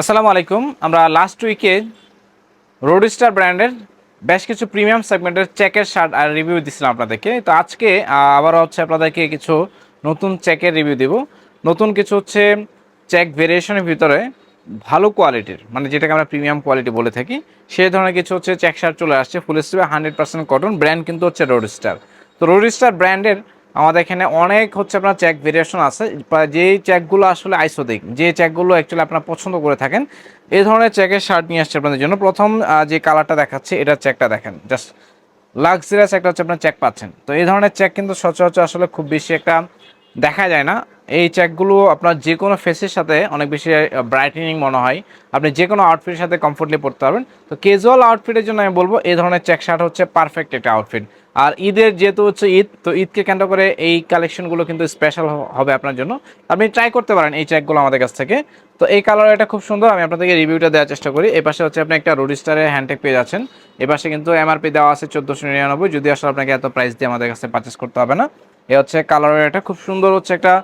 আসসালামু আলাইকুম। আমরা লাস্ট উইকে রোডস্টার ব্র্যান্ডের বেশ কিছু প্রিমিয়াম সেগমেন্টের চেকের শার্ট আর রিভিউ দিছিলাম আপনাদেরকে। তো আজকে আবারও হচ্ছে আপনাদেরকে কিছু নতুন চেকের রিভিউ দিব। নতুন কিছু হচ্ছে চেক ভেরিয়েশনের ভিতরে ভালো কোয়ালিটির মানে যেটাকে আমরা প্রিমিয়াম কোয়ালিটি বলে থাকি সেই ধরনের কিছু হচ্ছে চেক শার্ট চলে আসছে ফুল স্লিভে হান্ড্রেড পার্সেন্ট কটন ব্র্যান্ড কিন্তু হচ্ছে রোডস্টার তো রোডস্টার ব্র্যান্ডের আমাদের এখানে অনেক হচ্ছে আপনার চেক ভেরিয়েশন আছে। যে চেকগুলো আসলে আইসোদিক যে চেকগুলো অ্যাকচুয়ালি আপনার পছন্দ করে থাকেন, এই ধরনের চেকের শার্ট নিয়ে আসছে আপনাদের জন্য। প্রথম যে কালারটা দেখাচ্ছে এটার চেকটা দেখেন। জাস্ট লাক্সারিয়াস একটা হচ্ছে আপনার চেক পাচ্ছেন। তো এই ধরনের চেক কিন্তু সচরাচর আসলে খুব বেশি একটা দেখা যায় না। এই চেকগুলো আপনার যে কোনো ফেসের সাথে অনেক বেশি ব্রাইটেনিং মনে হয়। আপনি যে কোনো আউটফিটের সাথে কমফোর্টলি পড়তে পারবেন। তো ক্যাজুয়াল আউটফিটের জন্য আমি বলব, এই ধরনের চেক শার্ট হচ্ছে পারফেক্ট একটা আউটফিট আর ঈদের যেহেতু হচ্ছে ঈদ, তো ঈদকে কেন্দ্র করে এই কালেকশনগুলো কিন্তু স্পেশাল হবে আপনার জন্য। আপনি ট্রাই করতে পারেন এই চেকগুলো আমাদের কাছ থেকে। তো এই কালার এটা খুব সুন্দর, আমি আপনাদেরকে রিভিউটা দেওয়ার চেষ্টা করি। এই পাশে হচ্ছে আপনি একটা রোডিস্টারের হ্যান্ডটেক পেয়ে যাচ্ছেন। এ পাশে কিন্তু এমআরপি দেওয়া আছে চোদ্দোশো নিরানব্বই। যদি আসলে আপনাকে এত প্রাইস দিয়ে আমাদের কাছে পারচেস করতে হবে না, এ হচ্ছে কালারের এটা খুব সুন্দর হচ্ছে একটা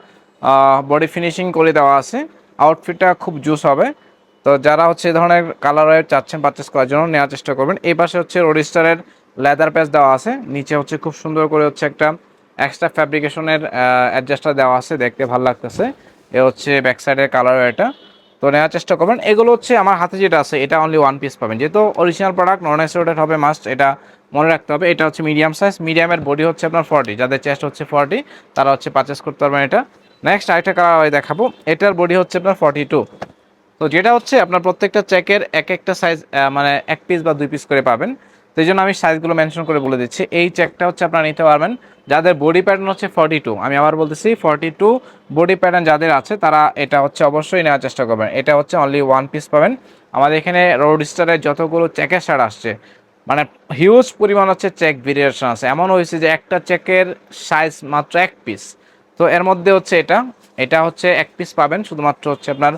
বডি ফিনিশিং করে দেওয়া আছে। আউটফিটটা খুব জুস হবে। তো যারা হচ্ছে এই ধরনের কালার কালারের চাচ্ছেন পারচেস করার জন্য, নেওয়ার চেষ্টা করবেন। এই পাশে হচ্ছে রোডিস্টারের লেদার প্যাচ দেওয়া আছে। নিচে হচ্ছে খুব সুন্দর করে হচ্ছে একটা এক্সট্রা ফ্যাব্রিকেশনের অ্যাডজাস্টার দেওয়া আছে। দেখতে ভালো লাগতেছে। এ হচ্ছে ব্যাক সাইডের কালার এটা তো নেওয়ার চেষ্টা করবেন। এগুলো হচ্ছে আমার হাতে যেটা আছে, এটা অনলি ওয়ান পিস পাবেন। যেহেতু অরিজিনাল প্রোডাক্ট নন আইসোলেটেড হবে মাস্ট এটা মনে রাখতে হবে। এটা হচ্ছে মিডিয়াম সাইজ মিডিয়ামের বডি হচ্ছে আপনার ফর্টি যাদের চেস্ট হচ্ছে ফর্টি তারা হচ্ছে পারচেস করতে পারবেন এটা। নেক্সট আরেকটা কালার দেখাবো। এটার বডি হচ্ছে আপনার ফর্টি টু তো যেটা হচ্ছে, আপনার প্রত্যেকটা চেকের এক একটা সাইজ মানে এক পিস বা দুই পিস করে পাবেন। এই জন্য আমি সাইজগুলো মেনশন করে বলে দিচ্ছি। এই চেকটা হচ্ছে আপনারা নিতে পারবেন। যাদের বডি প্যাটার্ন হচ্ছে ফর্টি টু আমি আবার বলতেছি ফর্টি টু বডি প্যাটার্ন যাদের আছে, তারা এটা হচ্ছে অবশ্যই নেওয়ার চেষ্টা করবেন। এটা হচ্ছে অনলি ওয়ান পিস পাবেন। আমাদের এখানে রোড স্টারের যতগুলো চেকের শার্ট আসছে মানে হিউজ পরিমাণ হচ্ছে চেক ভেরিয়েশন আছে। এমন হয়েছে যে একটা চেকের সাইজ মাত্র এক পিস তো এর মধ্যে হচ্ছে এটা। এটা হচ্ছে এক পিস পাবেন, শুধুমাত্র হচ্ছে আপনার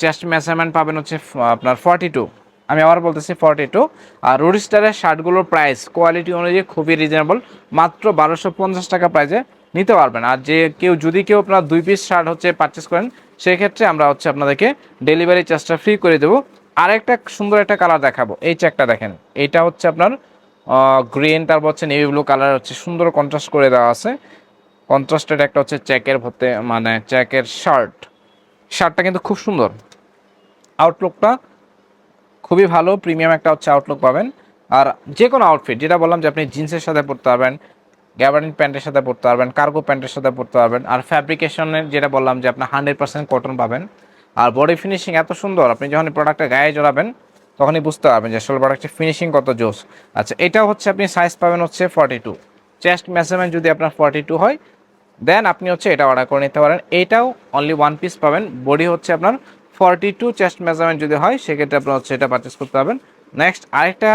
চেস্ট মেজারমেন্ট পাবেন হচ্ছে আপনার ফর্টি টু আমি আবার বলতেছি ফর্টি টু আর রুডিস্টারের শার্টগুলোর প্রাইস কোয়ালিটি অনুযায়ী খুবই রিজনেবল মাত্র বারোশো পঞ্চাশ টাকা প্রাইসে নিতে পারবেন। আর যে কেউ, যদি কেউ আপনার দুই পিস শার্ট হচ্ছে পারচেস করেন, সেক্ষেত্রে আমরা হচ্ছে আপনাদেরকে ডেলিভারি চার্জটা ফ্রি করে দেবো। আরেকটা সুন্দর একটা কালার দেখাবো। এই চেকটা দেখেন। এইটা হচ্ছে আপনার গ্রিন তারপর হচ্ছে নেভি ব্লু কালার হচ্ছে সুন্দর কন্ট্রাস্ট করে দেওয়া আছে। কন্ট্রাস্টেড একটা হচ্ছে চেকের ভর্তে মানে চেকের শার্ট শার্টটা কিন্তু খুব সুন্দর। আউটলুকটা খুবই ভালো প্রিমিয়াম একটা হচ্ছে আউটলুক পাবেন। আর যে কোনো আউটফিট যেটা বললাম যে আপনি জিন্সের সাথে পরতে পারবেন গ্যাবারিন প্যান্টের সাথে পরতে পারবেন কার্গো প্যান্টের সাথে পরতে পারবেন। আর ফ্যাব্রিকেশনের যেটা বললাম যে আপনি হান্ড্রেড পার্সেন্ট কটন পাবেন। আর বডি ফিনিশিং এত সুন্দর, আপনি যখন প্রোডাক্টটা গায়ে জড়াবেন, তখনই বুঝতে পারবেন যে আসলে প্রোডাক্টের ফিনিশিং কত জোস আচ্ছা এটা হচ্ছে আপনি সাইজ পাবেন হচ্ছে ফর্টি টু চেস্ট মেজারমেন্ট যদি আপনার ফর্টি টু হয় দেন আপনি হচ্ছে এটা অর্ডার করে নিতে পারেন। এটাও অনলি ওয়ান পিস পাবেন। বডি হচ্ছে আপনার ফর্টি টু চেস্ট মেজারমেন্ট যদি হয়, সেক্ষেত্রে আপনার হচ্ছে এটা পারচেস করতে পারবেন। নেক্সট আরেকটা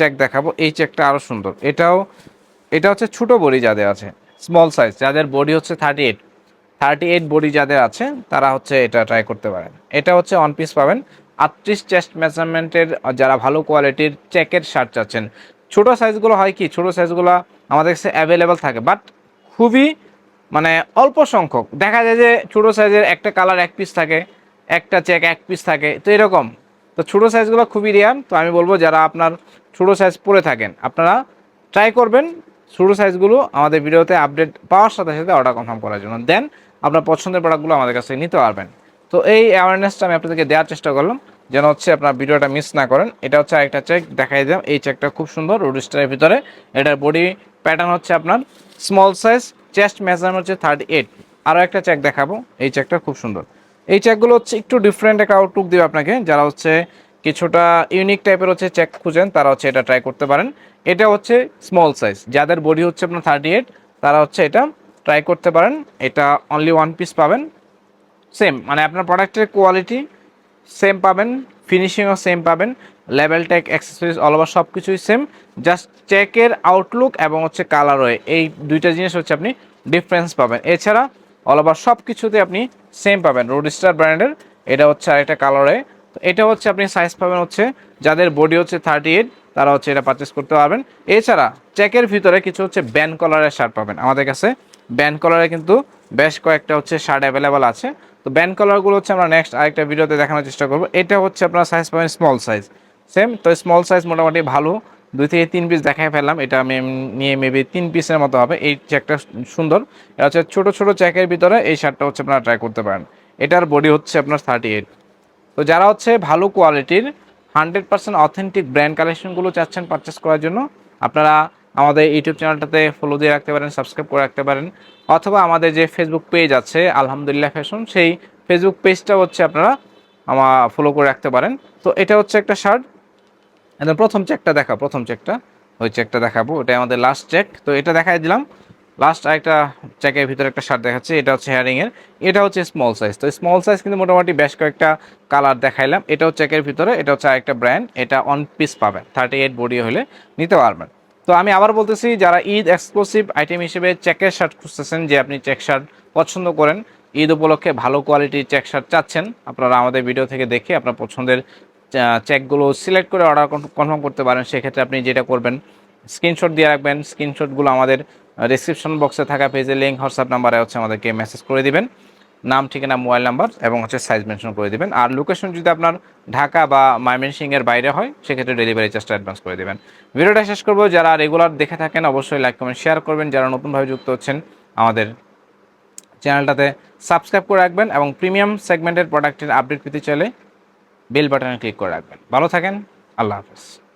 চেক দেখাবো। এই চেকটা আরও সুন্দর। এটাও, এটা হচ্ছে ছোটো বডি যাদের আছে স্মল সাইজ যাদের বডি হচ্ছে thirty eight thirty eight body যাদের আছে, তারা হচ্ছে এটা ট্রাই করতে পারেন। এটা হচ্ছে ওয়ান পিস পাবেন। আটত্রিশ চেস্ট মেজারমেন্টের যারা ভালো কোয়ালিটির চেকের শার্ট চাচ্ছেন। ছোটো সাইজগুলো হয় কি? ছোটো সাইজগুলো আমাদের কাছে অ্যাভেলেবেল থাকে। বাট খুবই মানে অল্প সংখ্যক। দেখা যায় যে ছোটো সাইজের একটা কালার এক পিস থাকে, একটা চেক এক পিস থাকে, তো এরকম। তো ছোটো সাইজগুলো খুবই রেয়ার তো আমি বলব যারা আপনার ছোটো সাইজ পরে থাকেন, আপনারা ট্রাই করবেন ছোটো সাইজগুলো আমাদের ভিডিওতে আপডেট পাওয়ার সাথে সাথে অর্ডার কনফার্ম করার জন্য। দেন আপনার পছন্দের প্রোডাক্টগুলো আমাদের কাছে নিতে পারবেন। তো এই অ্যাওয়ারনেসটা আমি আপনাদেরকে দেওয়ার চেষ্টা করলাম, যেন হচ্ছে আপনার ভিডিওটা মিস না করেন। এটা হচ্ছে আরেকটা চেক দেখাই দিলাম। এই চেকটা খুব সুন্দর রোডিস্টারের ভিতরে। এটার বডি প্যাটার্ন হচ্ছে আপনার স্মল সাইজ চেস্ট মেজারমেন্ট হচ্ছে থার্টি এইট আরও একটা চেক দেখাবো। এই চেকটা খুব সুন্দর। এই চেকগুলো হচ্ছে একটু ডিফারেন্ট একটা আউটলুক দেবে আপনাকে। যারা হচ্ছে কিছুটা ইউনিক টাইপের হচ্ছে চেক খুঁজেন, তারা হচ্ছে এটা ট্রাই করতে পারেন। এটা হচ্ছে স্মল সাইজ যাদের বডি হচ্ছে আপনার থার্টি এইট তারা হচ্ছে এটা ট্রাই করতে পারেন। এটা অনলি ওয়ান পিস পাবেন। সেম মানে আপনার প্রোডাক্টের কোয়ালিটি সেম পাবেন ফিনিশিংও সেম পাবেন। লেভেল টেক অ্যাক্সেসরিজ অল ওভার সব কিছুই সেম জাস্ট চেকের আউটলুক এবং হচ্ছে কালার কালারওয়ে এই দুইটা জিনিস হচ্ছে আপনি ডিফারেন্স পাবেন। এছাড়া অল ওভার সব কিছুতে আপনি সেম পাবেন। রোডিস্টার ব্র্যান্ডের এটা হচ্ছে আরেকটা কালারে তো এটা হচ্ছে আপনি সাইজ পাবেন হচ্ছে, যাদের বডি হচ্ছে থার্টি এইট তারা হচ্ছে এটা পারচেস করতে পারবেন। এছাড়া চেকের ভিতরে কিছু হচ্ছে ব্যান কলারের শার্ট পাবেন। আমাদের কাছে ব্যান কলারে কিন্তু বেশ কয়েকটা হচ্ছে শার্ট অ্যাভেলেবেল আছে। তো ব্যান্ড কলারগুলো হচ্ছে আমরা নেক্সট আরেকটা ভিডিওতে দেখানোর চেষ্টা করব। এটা হচ্ছে আপনার সাইজ পাবেন স্মল সাইজ সেম তো স্মল সাইজ মোটামুটি ভালো। দুই থেকে তিন পিস দেখাই ফেললাম। এটা আমি নিয়ে মেবি তিন পিসের মতো হবে। এই চেকটা সুন্দর। এটা হচ্ছে ছোটো ছোটো চ্যাকের ভিতরে এই শার্টটা হচ্ছে আপনারা ট্রাই করতে পারেন। এটার বডি হচ্ছে আপনার থার্টি এইট তো যারা হচ্ছে ভালো কোয়ালিটির হান্ড্রেড পার্সেন্ট অথেন্টিক ব্র্যান্ড কালেকশনগুলো চাচ্ছেন পারচেস করার জন্য, আপনারা আমাদের ইউটিউব চ্যানেলটাতে ফলো দিয়ে রাখতে পারেন সাবস্ক্রাইব করে রাখতে পারেন। অথবা আমাদের যে ফেসবুক পেজ আছে আলহামদুলিল্লাহ ফ্যাশন সেই ফেসবুক পেজটা হচ্ছে আপনারা আমার ফলো করে রাখতে পারেন। তো এটা হচ্ছে একটা শার্ট প্রথম চেকটা দেখা প্রথম চেকটা ওই চেকটা দেখাবো এটা আমাদের লাস্ট চেক তো এটা দেখাই দিলাম। লাস্ট আরেকটা চেকের ভিতরে একটা শার্ট দেখাচ্ছে, এটা হচ্ছে হেয়ারিংয়ের এটা হচ্ছে স্মল সাইজ তো স্মল সাইজ কিন্তু মোটামুটি বেশ কয়েকটা কালার দেখাইলাম। এটাও চেকের ভিতরে, এটা হচ্ছে আরেকটা ব্র্যান্ড এটা অন পিস পাবেন থার্টি এইট বডি হলে নিতে পারবেন। তো আমি আবার বলতেছি, যারা ঈদ এক্সক্লুসিভ আইটেম হিসেবে চেকের শার্ট খুঁজতেছেন, যে আপনি চেক শার্ট পছন্দ করেন, ঈদ উপলক্ষে ভালো কোয়ালিটির চেক শার্ট চাচ্ছেন, আপনারা আমাদের ভিডিও থেকে দেখে আপনার পছন্দের চেকগুলো সিলেক্ট করে অর্ডার কনফার্ম করতে পারেন। সেক্ষেত্রে আপনি যেটা করবেন স্ক্রিনশট দিয়ে রাখবেন। স্ক্রিনশটগুলো আমাদের ডিসক্রিপশন বক্সে থাকা পেজে লিঙ্ক হোয়াটসঅ্যাপ নাম্বারে হচ্ছে আমাদেরকে মেসেজ করে দিবেন। নাম, ঠিকানা মোবাইল নাম্বার এবং হচ্ছে সাইজ মেনশন করে দিবেন। আর লোকেশন যদি আপনার ঢাকা বা ময়মনসিংহের বাইরে হয়, সেক্ষেত্রে ডেলিভারি চার্জটা অ্যাডভান্স করে দেবেন। ভিডিওটা শেষ করব। যারা রেগুলার দেখে থাকেন, অবশ্যই লাইক কমেন্ট শেয়ার করবেন। যারা নতুনভাবে যুক্ত হচ্ছেন, আমাদের চ্যানেলটাতে সাবস্ক্রাইব করে রাখবেন এবং প্রিমিয়াম সেগমেন্টের প্রোডাক্টের আপডেট পেতে চাইলে বেল বাটনে ক্লিক করে রাখবেন। ভালো থাকেন আল্লাহ হাফেজ।